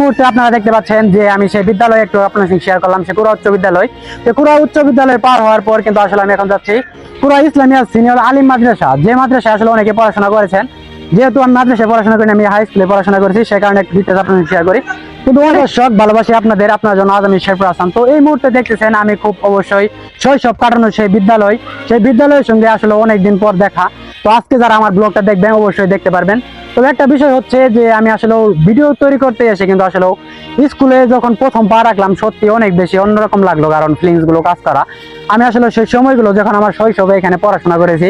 মুহূর্তে আপনারা দেখতে পাচ্ছেন যে আমি সেই বিদ্যালয়ে একটু আপনার সঙ্গে শেয়ার করলাম, সে কুড়া উচ্চ বিদ্যালয়। তো কুড়া উচ্চ বিদ্যালয় পার হওয়ার পর কিন্তু আসলে আমি এখন যাচ্ছি কুড়া ইসলামিয়া সিনিয়র আলিম মাদ্রাসা, যে মাদ্রাসায় আসলে অনেকে পড়াশোনা করেছেন। যেহেতু আমি মাদ্রাসায় পড়াশোনা করি আমি হাই স্কুলে পড়াশোনা করেছি, সে কারণে একটু ডিটেলস আপনার শেয়ার করি। কিন্তু শখ ভালোবাসি আপনাদের, আপনার জন্য আজ আমি শেরপুর আসাম তো এই মুহূর্তে দেখতেছেন আমি খুব অবশ্যই শৈশব কাটানো সেই বিদ্যালয়। সেই বিদ্যালয়ের সঙ্গে আসলে অনেকদিন পর দেখা। তো আজকে যারা আমার ব্লগটা দেখবেন, অবশ্যই দেখতে পারবেন। তবে একটা বিষয় হচ্ছে যে আমি আসলে ভিডিও তৈরি করতে এসে কিন্তু আসলে স্কুলে যখন প্রথম পা রাখলাম, সত্যি অনেক বেশি অন্যরকম লাগল কারণ ফিলিংসগুলো কাজ করা। আমি আসলে সেই সময়গুলো যখন আমার শৈশবে এখানে পড়াশোনা করেছি,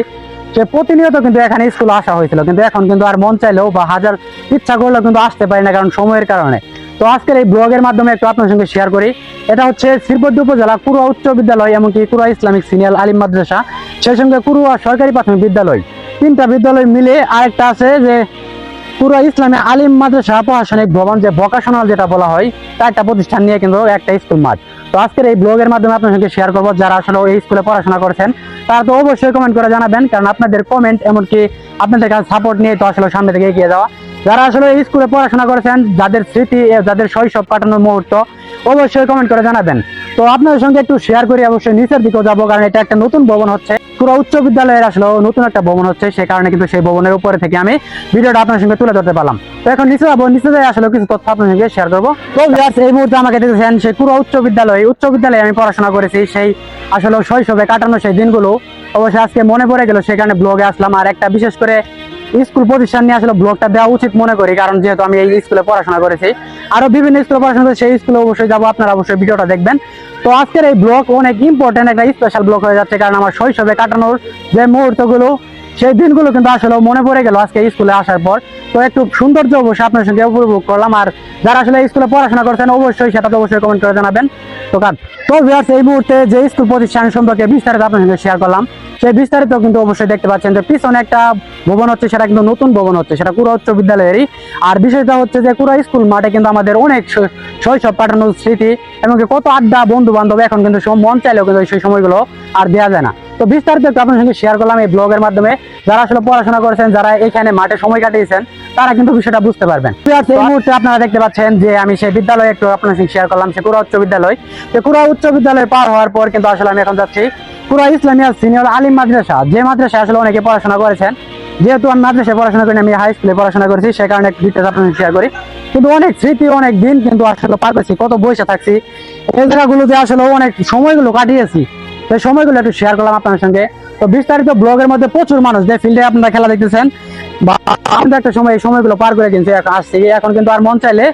সে প্রতিনিয়ত কিন্তু এখানে স্কুলে আসা হয়েছিল। কিন্তু এখন কিন্তু আর মন চাইলেও বা হাজার ইচ্ছা করলেও কিন্তু আসতে পারি না কারণ সময়ের কারণে। তো আজকের এই ব্লগের মাধ্যমে একটু আপনার সঙ্গে শেয়ার করি। এটা হচ্ছে শ্রীপদ্য উপজেলা কুরুয়া উচ্চ বিদ্যালয় এমনকি কুরুয়া ইসলামিক সিনিয়র আলিম মাদ্রাসা। সেই সঙ্গে কুরুয়া সরকারি প্রাথমিক বিদ্যালয়। তিনটা বিদ্যালয় মিলে আরেকটা আছে যে পুরো ইসলামে আলিম মাদ্রাসা প্রশাসনিক ভবন যে ভোকাশনাল যেটা বলা হয় চারটা প্রতিষ্ঠান নিয়ে কিন্তু একটা স্কুল মাঠ। তো আজকের এই ব্লগের মাধ্যমে আপনার সঙ্গে শেয়ার করব যারা আসলে এই স্কুলে পড়াশোনা করছেন, তারা তো অবশ্যই কমেন্ট করে জানাবেন, কারণ আপনাদের কমেন্ট এমনকি আপনাদের কাছে সাপোর্ট নিয়ে তো আসলে সামনে থেকে এগিয়ে যাওয়া। যারা আসলে স্কুলে পড়াশোনা করেছেন যাদের স্মৃতি যাদের শৈশব কাটানোর মুহূর্ত অবশ্যই কমেন্ট করে জানাবেন। তো আপনাদের সঙ্গে একটু শেয়ার করি অবশ্যই নিচের দিকেও যাব কারণ এটা একটা নতুন ভবন হচ্ছে। পুরো উচ্চ বিদ্যালয়ের আসলে নতুন একটা ভবন হচ্ছে সে কারণে কিন্তু সেই ভবনের উপরে থেকে আমি ভিডিওটা আপনার সঙ্গে তুলে ধরতে পারলাম। তো এখন নিচে যাব নিচে যাই আসলে কিছু তথ্য আপনার সঙ্গে শেয়ার করব। তো viewers, এই মুহূর্তে আমাকে দেখেছেন সেই পুরো উচ্চ বিদ্যালয় উচ্চ বিদ্যালয়ে আমি পড়াশোনা করেছি সেই আসলে শৈশবে কাটানো সেই দিনগুলো। অবশ্যই আজকে মনে পড়ে গেল সেখানে ব্লগে আসলাম। আর একটা বিশেষ করে স্কুল প্রতিষ্ঠান নিয়ে আসলে ব্লগটা দেওয়া উচিত মনে করি, কারণ যেহেতু আমি এই স্কুলে পড়াশোনা করেছি। আরও বিভিন্ন স্কুলে পড়াশোনা করেছি, সেই স্কুলে অবশ্যই যাব, আপনারা অবশ্যই ভিডিওটা দেখবেন। তো আজকের এই ব্লগ অনেক ইম্পর্টেন্ট একটা স্পেশাল ব্লগ হয়ে যাচ্ছে, কারণ আমার শৈশবে কাটানোর যে মুহূর্তগুলো সেই দিনগুলো কিন্তু আসলে মনে পড়ে গেল আজকে স্কুলে আসার পর। তো একটু সৌন্দর্য অবশ্যই আপনার সঙ্গে উপভোগ করলাম। আর যারা আসলে স্কুলে পড়াশোনা করছেন অবশ্যই সেটা তো অবশ্যই কমেন্ট করে জানাবেন। তো কাট তো viewers, এই মুহূর্তে যে স্কুল প্রতিষ্ঠান সম্পর্কে বিস্তারিত আপনার সঙ্গে শেয়ার করলাম সেই বিস্তারিত কিন্তু অবশ্যই দেখতে পাচ্ছেন যে পিছনে একটা ভবন হচ্ছে সেটা কিন্তু নতুন ভবন হচ্ছে সেটা কুড়া উচ্চ বিদ্যালয়েরই। আর বিষয়টা হচ্ছে যে কুড়া স্কুল মাঠে কিন্তু আমাদের অনেক শৈশব কাটানোর স্মৃতি এবং কত আড্ডা বন্ধু বান্ধব এখন কিন্তু মন চাইলেও কিন্তু সেই সময়গুলো আর দেওয়া যায় না। তো বিস্তারিত একটু আপনার সঙ্গে শেয়ার করলাম এই ব্লগের মাধ্যমে। যারা আসলে পড়াশোনা করেছেন, যারা এখানে মাঠে সময় কাটিয়েছেন, তারা কিন্তু বিষয়টা বুঝতে পারবেন। এই মুহূর্তে আপনারা দেখতে পাচ্ছেন যে আমি সেই বিদ্যালয়ে একটু আপনার সঙ্গে শেয়ার করলাম, সে কুড়া উচ্চ বিদ্যালয়। তো কুড়া উচ্চ বিদ্যালয় পার হওয়ার পর কিন্তু আসলে আমি এখন যাচ্ছি কুড়া ইসলামিয়া সিনিয়র আলিম মাদ্রাসা। যে মাদ্রাসায় আসলে অনেকে পড়াশোনা করেছেন, যেহেতু আমি মাদ্রাসায় পড়াশোনা করি আমি হাই স্কুলে পড়াশোনা করেছি, সে কারণে একটু ডিটেলস আপনার সঙ্গে শেয়ার করি। কিন্তু অনেক স্মৃতি, অনেক দিন কিন্তু আসলে পার করেছি, কত বসে থাকছি, এই জায়গাগুলোতে আসলে অনেক সময়গুলো কাটিয়েছি। সেই সময়গুলো একটু শেয়ার করলাম আপনার সঙ্গে। তো বিস্তারিত ব্লগের মধ্যে প্রচুর মানুষ যে ফিল্ডে আপনারা খেলা দেখতেছেন বা আমরা একটা সময় এই সময়গুলো পার করে কিনছি এখন আসছি। এখন কিন্তু আর মন চাইলে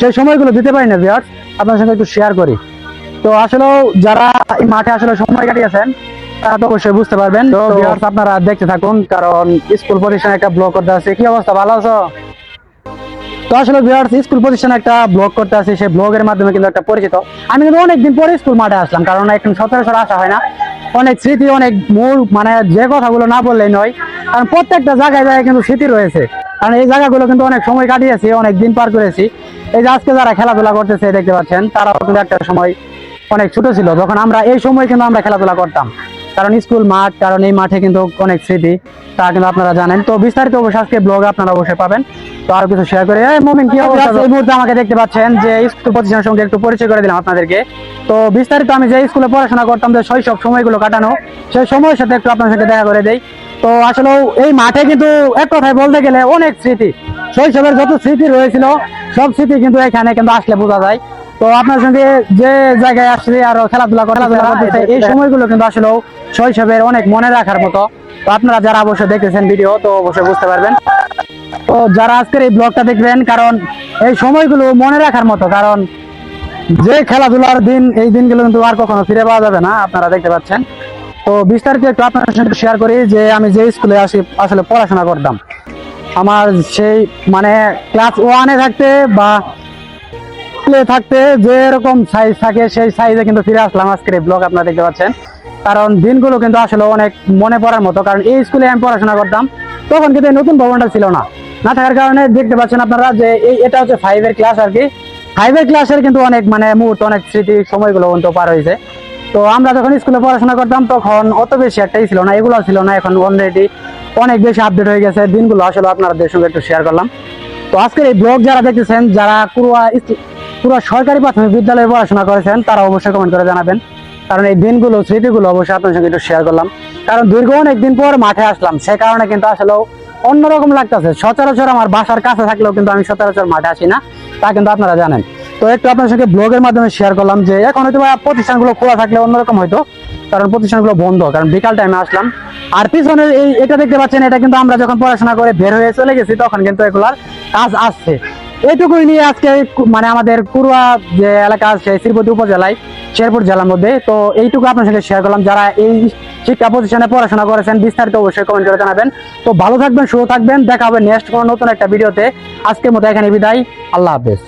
সেই সময়গুলো দিতে পারি না বিয়ার্স আপনার সঙ্গে একটু শেয়ার করি। তো আসলে যারা এই মাঠে আসলে সময় কাটিয়েছেন তারা তো অবশ্যই বুঝতে পারবেন। তো viewers, আপনারা দেখতে থাকুন কারণ স্কুল প্রতিষ্ঠানে একটা ব্লগ করতে আছে কি অবস্থা? ভালো আছো? তো আসলে ভিউয়ার্স স্কুল প্রতিষ্ঠানে একটা ব্লগ করতে আসি, সেই ব্লগের মাধ্যমে কিন্তু একটা পরিচিত। আমি কিন্তু অনেকদিন পরে স্কুল মাঠে আসলাম, কারণ এখন সচরাচর আসা হয় না। অনেক স্মৃতি, অনেক মূল মানে যে কথাগুলো না বললেই নয়। কারণ প্রত্যেকটা জায়গায় জায়গায় কিন্তু স্মৃতি রয়েছে। কারণ এই জায়গাগুলো কিন্তু অনেক সময় কাটিয়েছি, অনেক দিন পার করেছি। এই যে আজকে যারা খেলাধুলা করতেছে, দেখতে পাচ্ছেন, তারাও কিন্তু একটা সময় অনেক ছোট ছিল, যখন আমরা এই সময় কিন্তু আমরা খেলাধুলা করতাম। কারণ স্কুল মাঠ, কারণ এই মাঠে কিন্তু অনেক স্মৃতি, তা কিন্তু আপনারা জানেন। তো বিস্তারিত অবশ্যই আজকে ব্লগ আপনারা অবশ্যই পাবেন। তো আরও কিছু শেয়ার করে এই কি অবস্থা? এই মুহূর্তে আমাকে দেখতে পাচ্ছেন যে স্কুল প্রতিষ্ঠানের সঙ্গে একটু পরিচয় করে দিলাম আপনাদেরকে। তো বিস্তারিত আমি যে স্কুলে পড়াশোনা করতাম, যে শৈশব সময়গুলো কাটানো, সেই সময়ের সাথে একটু আপনার সাথে দেখা করে দেই। তো আসলে এই মাঠে কিন্তু এক কথায় বলতে গেলে অনেক স্মৃতি। শৈশবের যত স্মৃতি রয়েছিল, সব স্মৃতি কিন্তু এখানে কিন্তু আসলে বোঝা যায়। তো আপনার সঙ্গে যে জায়গায় আসলে আর খেলাধুলা করে খেলাধুলা করতেছে এই সময়গুলো কিন্তু আসলে শৈশবের অনেক মনে রাখার মতো। তো আপনারা যারা অবশ্যই দেখতেছেন ভিডিও তো অবশ্যই বুঝতে পারবেন। তো যারা আজকের এই ব্লগটা দেখবেন কারণ এই সময়গুলো মনে রাখার মতো কারণ যে খেলাধুলার দিন এই দিনগুলো কিন্তু আর কখনো ফিরে পাওয়া যাবে না আপনারা দেখতে পাচ্ছেন। তো বিস্তারিত একটু আপনার সঙ্গে শেয়ার করি যে আমি যে স্কুলে আসি আসলে পড়াশোনা করতাম। আমার সেই মানে ক্লাস ওয়ানে থাকতে বা স্কুলে থাকতে যে এরকম সাইজ থাকে সেই সাইজে কিন্তু ফিরে আসলাম আজকের এই ব্লগ আপনারা দেখতে পাচ্ছেন। কারণ দিনগুলো কিন্তু আসলে অনেক মনে পড়ার মতো, কারণ এই স্কুলে আমি পড়াশোনা করতাম, তখন কিন্তু এই নতুন ভবনটা ছিল না। না থাকার কারণে দেখতে পাচ্ছেন আপনারা যে এই, এটা হচ্ছে ফাইভের ক্লাস আর কি। ফাইভের ক্লাসের কিন্তু অনেক মানে মুহূর্ত, অনেক স্মৃতি, সময়গুলো কিন্তু পার হয়েছে। তো আমরা যখন স্কুলে পড়াশোনা করতাম, তখন অত বেশি একটাই ছিল না, এগুলো ছিল না, এখন অলরেডি অনেক বেশি আপডেট হয়ে গেছে। দিনগুলো আসলে আপনাদের সঙ্গে একটু শেয়ার করলাম। তো আজকের এই ব্লগ যারা দেখতেছেন, যারা কুরুয়া কুরুয়া সরকারি প্রাথমিক বিদ্যালয়ে পড়াশোনা করেছেন, তারা অবশ্যই কমেন্ট করে জানাবেন। কারণ এই দিনগুলো, স্মৃতিগুলো অবশ্যই আপনার সঙ্গে একটু শেয়ার করলাম। কারণ দীর্ঘ অনেক দিন পর মাঠে আসলাম, সে কারণে কিন্তু আসলে অন্যরকম লাগতেছে। সচরাচর আমার বাসার কাছে থাকলেও কিন্তু আমি সচরাচর মাঠে আসি না, তা কিন্তু আপনারা জানেন। তো একটু আপনার সঙ্গে ব্লগের মাধ্যমে শেয়ার করলাম যে, এখন হয়তো প্রতিষ্ঠানগুলো খোলা থাকলে অন্যরকম হয়তো, কারণ প্রতিষ্ঠানগুলো বন্ধ, কারণ বিকাল টাইমে আসলাম। আর পিছনে এই, এটা দেখতে পাচ্ছেন, এটা কিন্তু আমরা যখন পড়াশোনা করে বের হয়ে চলে গেছি, তখন কিন্তু এগুলার কাজ আসছে। এইটুকুই নিয়ে আজকে মানে আমাদের পুরুয়া যে এলাকা আছে শ্রীপতি উপজেলায়, শেরপুর জেলার মধ্যে, তো এইটুকু আপনার সঙ্গে শেয়ার করলাম। যারা এই শিক্ষা প্রতিষ্ঠানে পড়াশোনা করেছেন, বিস্তারিত অবশ্যই কমেন্ট করে জানাবেন। তো ভালো থাকবেন, সুস্থ থাকবেন। দেখা হবে নেক্সট কোনো নতুন একটা ভিডিওতে। আজকের মতো এখানে বিদায়। আল্লাহ হাফেজ।